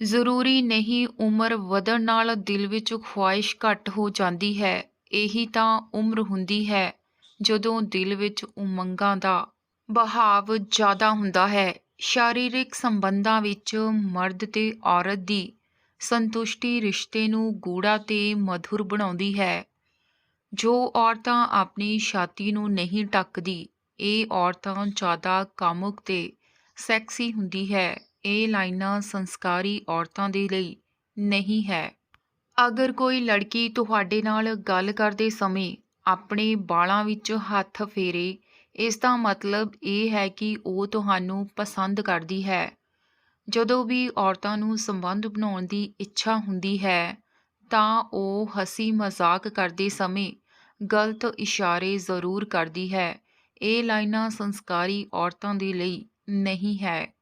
ਜ਼ਰੂਰੀ ਨਹੀਂ ਉਮਰ ਵਧਣ ਨਾਲ ਦਿਲ ਵਿੱਚ ਖੁਆਇਸ਼ ਘੱਟ ਹੋ ਜਾਂਦੀ ਹੈ। ਇਹੀ ਤਾਂ ਉਮਰ ਹੁੰਦੀ ਹੈ, ਜਦੋਂ ਦਿਲ ਵਿੱਚ ਉਮੰਗਾਂ ਦਾ ਬਹਾਵ ਜ਼ਿਆਦਾ ਹੁੰਦਾ ਹੈ। ਸ਼ਾਰੀਰਿਕ ਸੰਬੰਧਾਂ ਵਿੱਚ ਮਰਦ ਤੇ ਔਰਤ ਦੀ ਸੰਤੁਸ਼ਟੀ ਰਿਸ਼ਤੇ ਨੂੰ ਗੂੜਾ ਤੇ ਮਧੁਰ ਬਣਾਉਂਦੀ ਹੈ। ਜੋ ਔਰਤਾਂ ਆਪਣੀ ਛਾਤੀ ਨੂੰ ਨਹੀਂ ਢੱਕਦੀ, ਇਹ ਔਰਤਾਂ ਜ਼ਿਆਦਾ ਕਾਮੁਕ ਤੇ ਸੈਕਸੀ ਹੁੰਦੀ ਹੈ। ਇਹ ਲਾਈਨਾਂ ਸੰਸਕਾਰੀ ਔਰਤਾਂ ਦੇ ਲਈ ਨਹੀਂ ਹੈ। ਅਗਰ ਕੋਈ ਲੜਕੀ ਤੁਹਾਡੇ ਨਾਲ ਗੱਲ ਕਰਦੇ ਸਮੇਂ ਆਪਣੇ ਬਾਲਾਂ ਵਿੱਚ ਹੱਥ ਫੇਰੇ, ਇਸ ਦਾ ਮਤਲਬ ਇਹ ਹੈ ਕਿ ਉਹ ਤੁਹਾਨੂੰ ਪਸੰਦ ਕਰਦੀ ਹੈ। ਜਦੋਂ ਵੀ ਔਰਤਾਂ ਨੂੰ ਸੰਬੰਧ ਬਣਾਉਣ ਦੀ ਇੱਛਾ ਹੁੰਦੀ ਹੈ, ਤਾਂ ਉਹ ਹਸੀ ਮਜ਼ਾਕ ਕਰਦੇ ਸਮੇਂ ਗਲਤ ਇਸ਼ਾਰੇ ਜ਼ਰੂਰ ਕਰਦੀ ਹੈ। ਇਹ ਲਾਈਨਾਂ ਸੰਸਕਾਰੀ ਔਰਤਾਂ ਦੇ ਲਈ ਨਹੀਂ ਹੈ।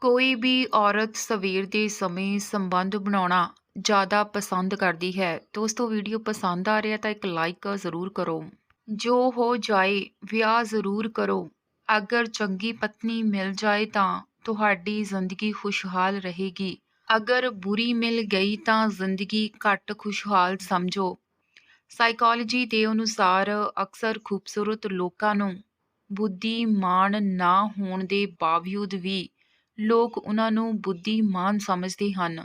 ਕੋਈ ਵੀ ਔਰਤ ਸਵੇਰ ਦੇ ਸਮੇਂ ਸੰਬੰਧ ਬਣਾਉਣਾ ਜ਼ਿਆਦਾ ਪਸੰਦ ਕਰਦੀ ਹੈ। ਦੋਸਤੋ ਵੀਡੀਓ ਪਸੰਦ ਆ ਰਿਹਾ ਤਾਂ ਇੱਕ ਲਾਈਕ ਜ਼ਰੂਰ ਕਰੋ। ਜੋ ਹੋ ਜਾਏ, ਵਿਆਹ ਜ਼ਰੂਰ ਕਰੋ। ਅਗਰ ਚੰਗੀ ਪਤਨੀ ਮਿਲ ਜਾਏ ਤਾਂ ਤੁਹਾਡੀ ਜ਼ਿੰਦਗੀ ਖੁਸ਼ਹਾਲ ਰਹੇਗੀ। ਅਗਰ ਬੁਰੀ ਮਿਲ ਗਈ ਤਾਂ ਜ਼ਿੰਦਗੀ ਘੱਟ ਖੁਸ਼ਹਾਲ ਸਮਝੋ। ਸਾਈਕੋਲੋਜੀ ਦੇ ਅਨੁਸਾਰ ਅਕਸਰ ਖੂਬਸੂਰਤ ਲੋਕਾਂ ਨੂੰ ਬੁੱਧੀਮਾਨ ਨਾ ਹੋਣ ਦੇ ਬਾਵਜੂਦ ਵੀ ਲੋਕ ਉਹਨਾਂ ਨੂੰ ਬੁੱਧੀਮਾਨ ਸਮਝਦੇ ਹਨ।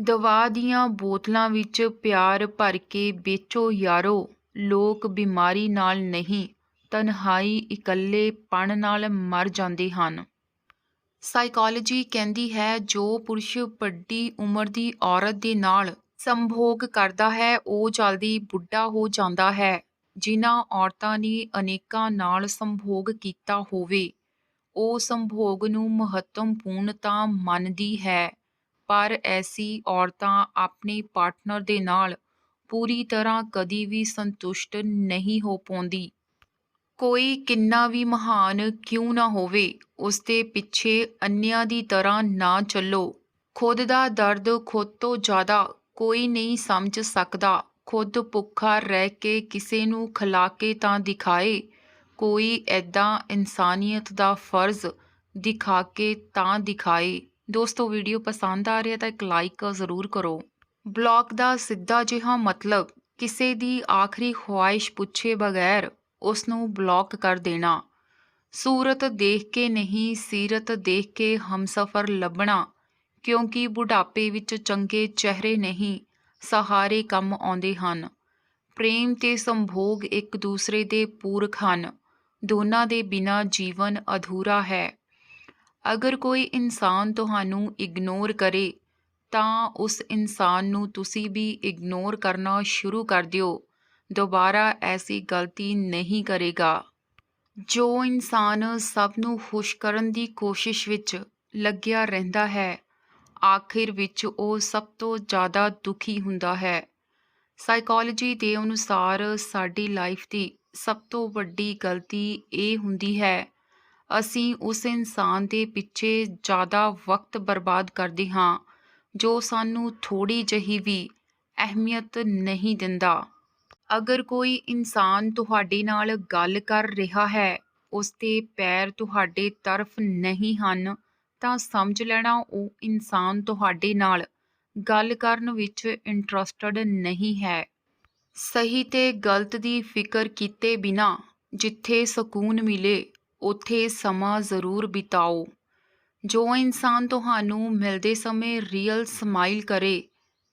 ਦਵਾ ਦੀਆਂ ਬੋਤਲਾਂ ਵਿੱਚ ਪਿਆਰ ਭਰ ਕੇ ਵੇਚੋ ਯਾਰੋ, ਲੋਕ ਬਿਮਾਰੀ ਨਾਲ ਨਹੀਂ, ਤਨਹਾਈ ਇਕੱਲੇਪਣ ਨਾਲ ਮਰ ਜਾਂਦੇ ਹਨ। ਸਾਈਕੋਲੋਜੀ ਕਹਿੰਦੀ ਹੈ, ਜੋ ਪੁਰਸ਼ ਵੱਡੀ ਉਮਰ ਦੀ ਔਰਤ ਦੇ ਨਾਲ ਸੰਭੋਗ ਕਰਦਾ ਹੈ, ਉਹ ਜਲਦੀ ਬੁੱਢਾ ਹੋ ਜਾਂਦਾ ਹੈ, ਜਿਨ੍ਹਾਂ ਔਰਤਾਂ ਨੇ ਅਨੇਕਾਂ ਨਾਲ ਸੰਭੋਗ ਕੀਤਾ ਹੋਵੇ। ਉਹ ਸੰਭੋਗ ਨੂੰ ਮਹੱਤਵਪੂਰਨਤਾ ਮੰਨਦੀ ਹੈ, ਪਰ ਐਸੀ ਔਰਤਾਂ ਆਪਣੇ ਪਾਰਟਨਰ ਦੇ ਨਾਲ ਪੂਰੀ ਤਰ੍ਹਾਂ ਕਦੀ ਵੀ ਸੰਤੁਸ਼ਟ ਨਹੀਂ ਹੋ ਪਾਉਂਦੀ। ਕੋਈ ਕਿੰਨਾ ਵੀ ਮਹਾਨ ਕਿਉਂ ਨਾ ਹੋਵੇ ਉਸ ਦੇ ਪਿੱਛੇ ਅੰਨਿਆਂ ਦੀ ਤਰ੍ਹਾਂ ਨਾ ਚੱਲੋ। ਖੁਦ ਦਾ ਦਰਦ ਖੁਦ ਤੋਂ ਜ਼ਿਆਦਾ ਕੋਈ ਨਹੀਂ ਸਮਝ ਸਕਦਾ। ਖੁਦ ਭੁੱਖਾ ਰਹਿ ਕੇ ਕਿਸੇ ਨੂੰ ਖਿਲਾ ਕੇ ਤਾਂ ਦਿਖਾਏ ਕੋਈ ਐਦਾਂ ਇਨਸਾਨੀਅਤ ਦਾ ਫਰਜ਼ ਦਿਖਾ ਕੇ ਤਾਂ ਦਿਖਾਏ। ਦੋਸਤੋ ਵੀਡੀਓ ਪਸੰਦ ਆ ਰਿਹਾ ਤਾਂ ਇੱਕ ਲਾਈਕ ਜ਼ਰੂਰ ਕਰੋ। ਬਲੌਕ ਦਾ ਸਿੱਧਾ ਜਿਹਾ ਮਤਲਬ, ਕਿਸੇ ਦੀ ਆਖਰੀ ਖੁਆਇਸ਼ ਪੁੱਛੇ ਬਗੈਰ ਉਸ ਨੂੰ ਬਲੌਕ ਕਰ ਦੇਣਾ। ਸੂਰਤ ਦੇਖ ਕੇ ਨਹੀਂ, ਸੀਰਤ ਦੇਖ ਕੇ ਹਮਸਫਰ ਲੱਭਣਾ, ਕਿਉਂਕਿ ਬੁਢਾਪੇ ਵਿੱਚ ਚੰਗੇ ਚਿਹਰੇ ਨਹੀਂ, ਸਹਾਰੇ ਕੰਮ ਆਉਂਦੇ ਹਨ। ਪ੍ਰੇਮ ਤੇ ਸੰਭੋਗ ਇੱਕ ਦੂਸਰੇ ਦੇ ਪੂਰਕ ਹਨ। ਦੋਨਾਂ ਦੇ ਬਿਨਾ ਜੀਵਨ ਅਧੂਰਾ ਹੈ। ਅਗਰ ਕੋਈ ਇਨਸਾਨ ਤੁਹਾਨੂੰ ਇਗਨੋਰ ਕਰੇ, ਤਾਂ ਉਸ ਇਨਸਾਨ ਨੂੰ ਤੁਸੀਂ ਵੀ ਇਗਨੋਰ ਕਰਨਾ ਸ਼ੁਰੂ ਕਰ ਦਿਓ। ਦੁਬਾਰਾ ਐਸੀ ਗਲਤੀ ਨਹੀਂ ਕਰੇਗਾ। ਜੋ ਇਨਸਾਨ ਸਭ ਨੂੰ ਖੁਸ਼ ਕਰਨ ਦੀ ਕੋਸ਼ਿਸ਼ ਵਿੱਚ ਲੱਗਿਆ ਰਹਿੰਦਾ ਹੈ, ਆਖਿਰ ਵਿੱਚ ਉਹ ਸਭ ਤੋਂ ਜ਼ਿਆਦਾ ਦੁਖੀ ਹੁੰਦਾ ਹੈ। ਸਾਈਕੋਲੋਜੀ ਦੇ ਅਨੁਸਾਰ ਸਾਡੀ ਲਾਈਫ ਦੀ ਸਭ ਤੋਂ ਵੱਡੀ ਗਲਤੀ ਇਹ ਹੁੰਦੀ ਹੈ। ਅਸੀਂ ਉਸ ਇਨਸਾਨ ਦੇ ਪਿੱਛੇ ਜ਼ਿਆਦਾ ਵਕਤ ਬਰਬਾਦ ਕਰਦੇ ਹਾਂ, ਜੋ ਸਾਨੂੰ ਥੋੜੀ ਜਿਹੀ ਵੀ ਅਹਿਮੀਅਤ ਨਹੀਂ ਦਿੰਦਾ। ਅਗਰ ਕੋਈ ਇਨਸਾਨ ਤੁਹਾਡੇ ਨਾਲ ਗੱਲ ਕਰ ਰਿਹਾ ਹੈ, ਉਸ ਦੇ ਪੈਰ ਤੁਹਾਡੇ ਤਰਫ ਨਹੀਂ ਹਨ, ਤਾਂ ਸਮਝ ਲੈਣਾ ਉਹ ਇਨਸਾਨ ਤੁਹਾਡੇ ਨਾਲ ਗੱਲ ਕਰਨ ਵਿੱਚ ਇੰਟਰਸਟਡ ਨਹੀਂ ਹੈ। ਸਹੀ ਤੇ ਗਲਤ ਦੀ ਫਿਕਰ ਕੀਤੇ ਬਿਨਾ ਜਿੱਥੇ ਸਕੂਨ ਮਿਲੇ, ਉੱਥੇ ਸਮਾਂ ਜ਼ਰੂਰ ਬਿਤਾਓ। ਜੋ ਇਨਸਾਨ ਤੁਹਾਨੂੰ ਮਿਲਦੇ ਸਮੇਂ ਰੀਅਲ ਸਮਾਈਲ ਕਰੇ,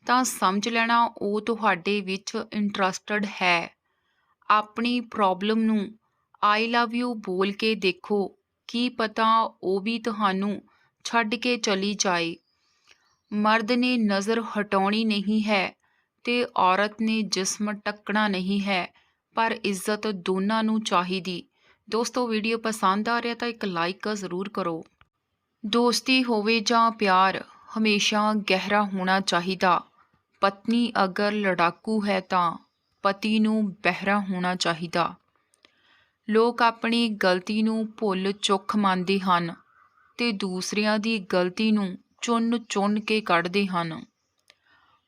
ਤਾਂ ਸਮਝ ਲੈਣਾ ਉਹ ਤੁਹਾਡੇ ਵਿੱਚ ਇੰਟਰਸਟਡ ਹੈ। ਆਪਣੀ ਪ੍ਰੋਬਲਮ ਨੂੰ ਆਈ ਲਵ ਯੂ ਬੋਲ ਕੇ ਦੇਖੋ, ਕੀ ਪਤਾ ਉਹ ਵੀ ਤੁਹਾਨੂੰ ਛੱਡ ਕੇ ਚਲੀ ਜਾਏ। ਮਰਦ ਨੇ ਨਜ਼ਰ ਹਟਾਉਣੀ ਨਹੀਂ ਹੈ ਤੇ ਔਰਤ ਨੇ ਜਿਸਮ ਟੱਕਣਾ ਨਹੀਂ ਹੈ, ਪਰ ਇੱਜ਼ਤ ਦੋਨਾਂ ਨੂੰ ਚਾਹੀਦੀ। ਦੋਸਤੋ, ਵੀਡੀਓ ਪਸੰਦ ਆ ਰਿਹਾ ਤਾਂ ਇੱਕ ਲਾਈਕ ਜ਼ਰੂਰ ਕਰੋ। ਦੋਸਤੀ ਹੋਵੇ ਜਾਂ ਪਿਆਰ, ਹਮੇਸ਼ਾ ਗਹਿਰਾ ਹੋਣਾ ਚਾਹੀਦਾ। ਪਤਨੀ ਅਗਰ ਲੜਾਕੂ ਹੈ ਤਾਂ ਪਤੀ ਨੂੰ ਬਹਿਰਾ ਹੋਣਾ ਚਾਹੀਦਾ। ਲੋਕ ਆਪਣੀ ਗਲਤੀ ਨੂੰ ਭੁੱਲ ਚੁੱਕ ਮੰਨਦੇ ਹਨ ਤੇ ਦੂਸਰਿਆਂ ਦੀ ਗਲਤੀ ਨੂੰ ਚੁੰਨ ਚੁੰਨ ਕੇ ਕੱਢਦੇ ਹਨ।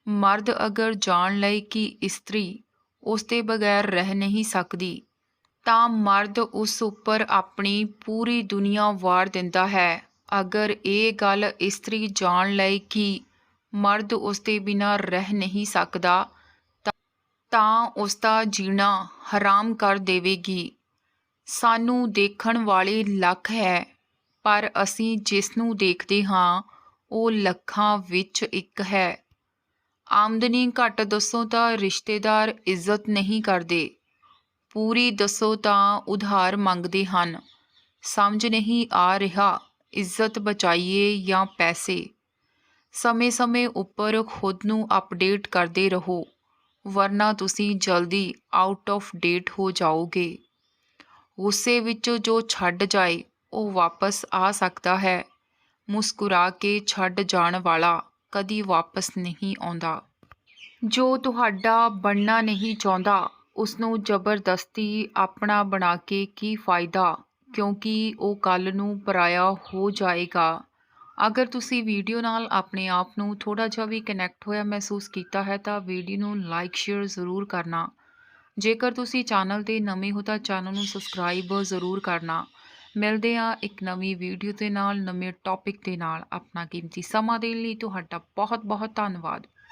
ਮਰਦ ਅਗਰ ਜਾਣ ਲਈ ਕਿ ਇਸਤਰੀ ਉਸ ਦੇ ਬਗੈਰ ਰਹਿ ਨਹੀਂ ਸਕਦੀ, ਤਾਂ ਮਰਦ ਉਸ ਉੱਪਰ ਆਪਣੀ ਪੂਰੀ ਦੁਨੀਆ ਵਾਰ ਦਿੰਦਾ ਹੈ। ਅਗਰ ਇਹ ਗੱਲ ਇਸਤਰੀ ਜਾਣ ਲਈ ਕਿ ਮਰਦ ਉਸ ਦੇ ਬਿਨਾਂ ਰਹਿ ਨਹੀਂ ਸਕਦਾ, ਤਾਂ- ਤਾਂ ਉਸ ਦਾ ਜੀਣਾ ਹਰਾਮ ਕਰ ਦੇਵੇਗੀ। ਸਾਨੂੰ ਦੇਖਣ ਵਾਲੇ ਲੱਖ ਹੈ, ਪਰ ਅਸੀਂ ਜਿਸ ਨੂੰ ਦੇਖਦੇ ਹਾਂ, ਉਹ ਲੱਖਾਂ ਵਿੱਚ ਇੱਕ ਹੈ। ਆਮਦਨੀ ਘੱਟ ਦੱਸੋ ਤਾਂ ਰਿਸ਼ਤੇਦਾਰ ਇੱਜ਼ਤ ਨਹੀਂ ਕਰਦੇ। ਪੂਰੀ ਦੱਸੋ ਤਾਂ ਉਧਾਰ ਮੰਗਦੇ ਹਨ। ਸਮਝ ਨਹੀਂ ਆ ਰਿਹਾ, ਇੱਜ਼ਤ ਬਚਾਈਏ ਜਾਂ ਪੈਸੇ। ਸਮੇਂ-ਸਮੇਂ ਉੱਪਰ ਖੁਦ ਨੂੰ ਅਪਡੇਟ ਕਰਦੇ ਰਹੋ, ਵਰਨਾ ਤੁਸੀਂ ਜਲਦੀ ਆਊਟ ਆਫ ਡੇਟ ਹੋ ਜਾਓਗੇ। ਗੁੱਸੇ ਵਿੱਚ ਜੋ ਛੱਡ ਜਾਏ, ਉਹ ਵਾਪਸ ਆ ਸਕਦਾ ਹੈ, ਮੁਸਕਰਾ ਕੇ ਛੱਡ ਜਾਣ ਵਾਲਾ। ਕਦੀ ਵਾਪਸ ਨਹੀਂ ਆਉਂਦਾ। ਜੋ ਤੁਹਾਡਾ ਬਣਨਾ ਨਹੀਂ ਚਾਹੁੰਦਾ ਉਸ ਨੂੰ ਜ਼ਬਰਦਸਤੀ ਆਪਣਾ ਬਣਾ ਕੇ ਕੀ ਫਾਇਦਾ? ਕਿਉਂਕਿ ਉਹ ਕੱਲ ਨੂੰ ਪਰਾਇਆ ਹੋ ਜਾਏਗਾ। ਅਗਰ ਤੁਸੀਂ ਵੀਡੀਓ ਨਾਲ ਆਪਣੇ ਆਪ ਨੂੰ ਥੋੜਾ ਜਿਹਾ ਵੀ ਕਨੈਕਟ ਹੋਇਆ ਮਹਿਸੂਸ ਕੀਤਾ ਹੈ, ਤਾਂ ਵੀਡੀਓ ਨੂੰ ਲਾਈਕ ਸ਼ੇਅਰ ਜ਼ਰੂਰ ਕਰਨਾ। ਜੇਕਰ ਤੁਸੀਂ ਚੈਨਲ ਤੇ ਨਵੇਂ ਹੋ, ਤਾਂ ਚੈਨਲ ਨੂੰ ਸਬਸਕ੍ਰਾਈਬ ਜ਼ਰੂਰ ਕਰਨਾ। ਮਿਲਦੇ ਆ ਇੱਕ ਨਵੀਂ ਵੀਡੀਓ ਦੇ ਨਾਲ, ਨਵੇਂ ਟੌਪਿਕ ਦੇ ਨਾਲ ਆਪਣਾ ਕੀਮਤੀ ਸਮਾਂ ਦੇਣ ਲਈ ਤੁਹਾਡਾ ਬਹੁਤ ਬਹੁਤ ਧੰਨਵਾਦ।